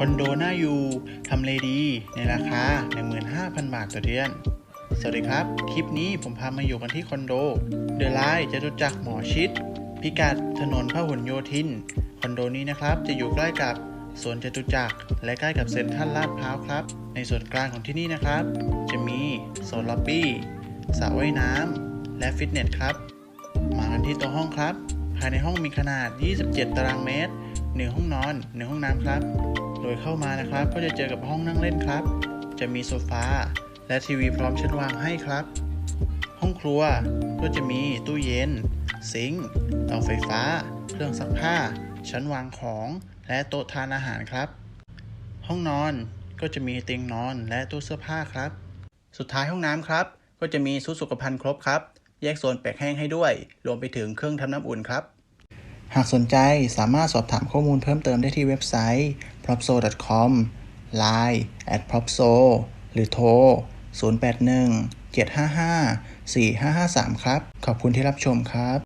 คอนโดน่าอยู่ทำเลดีในราคา 15,000 บาทต่อเดือน สวัสดีครับ คลิปนี้ผมพามาอยู่กันที่คอนโด เดอะไลท์จตุจักหมอชิด พิกัดถนนพหลโยธิน คอนโดนี้นะครับจะอยู่ใกล้กับสวนจตุจักรและใกล้กับเซ็นทรัลลาดพร้าวครับ ในส่วนกลางของที่นี่นะครับ จะมีโซนล็อบบี้สระว่ายน้ำและฟิตเนสครับ มากันที่ตัวห้องครับ ภายในห้องมีขนาด 27 ตารางเมตร 1 ห้องนอน 1 ห้องน้ำครับ โดยเข้ามานะครับ ก็จะเจอกับห้องนั่งเล่นครับ จะมีโซฟาและทีวีพร้อมชั้นวางให้ครับ ห้องครัวก็จะมีตู้เย็น ซิงค์เตาไฟฟ้า เครื่องซักผ้า ชั้นวางของและโต๊ะทานอาหารครับ ห้องนอนก็จะมีเตียงนอนและตู้เสื้อผ้าครับ สุดท้ายห้องน้ำครับ ก็จะมีชุดสุขภัณฑ์ครบครับ แยกโซนแปลกแห้งให้ด้วย รวมไปถึงเครื่องทำน้ำอุ่นครับ หากสนใจสามารถสอบถามข้อมูลเพิ่มเติมได้ที่เว็บไซต์ propso.com line at propso หรือโทร 081 755 4553 ครับ ขอบคุณที่รับชมครับ